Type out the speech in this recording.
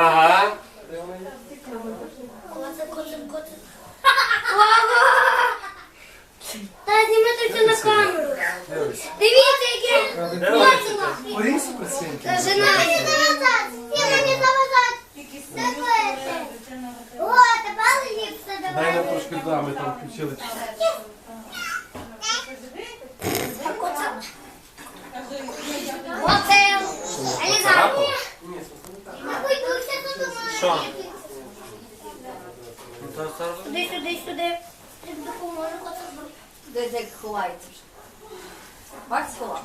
Ага. Коцел, коцел. Ага. Та знімати все на камеру. Дивіться, яке коцело. Борись працюнки. Та жена. Сіла не заважати. Давайте. О, тепер ліпше Дай давай. нам трошки да, ми там включили. Коцел. Аліза. Що? Сюди, сюди, сюди. Десь як ховається вже. Бач, сховав.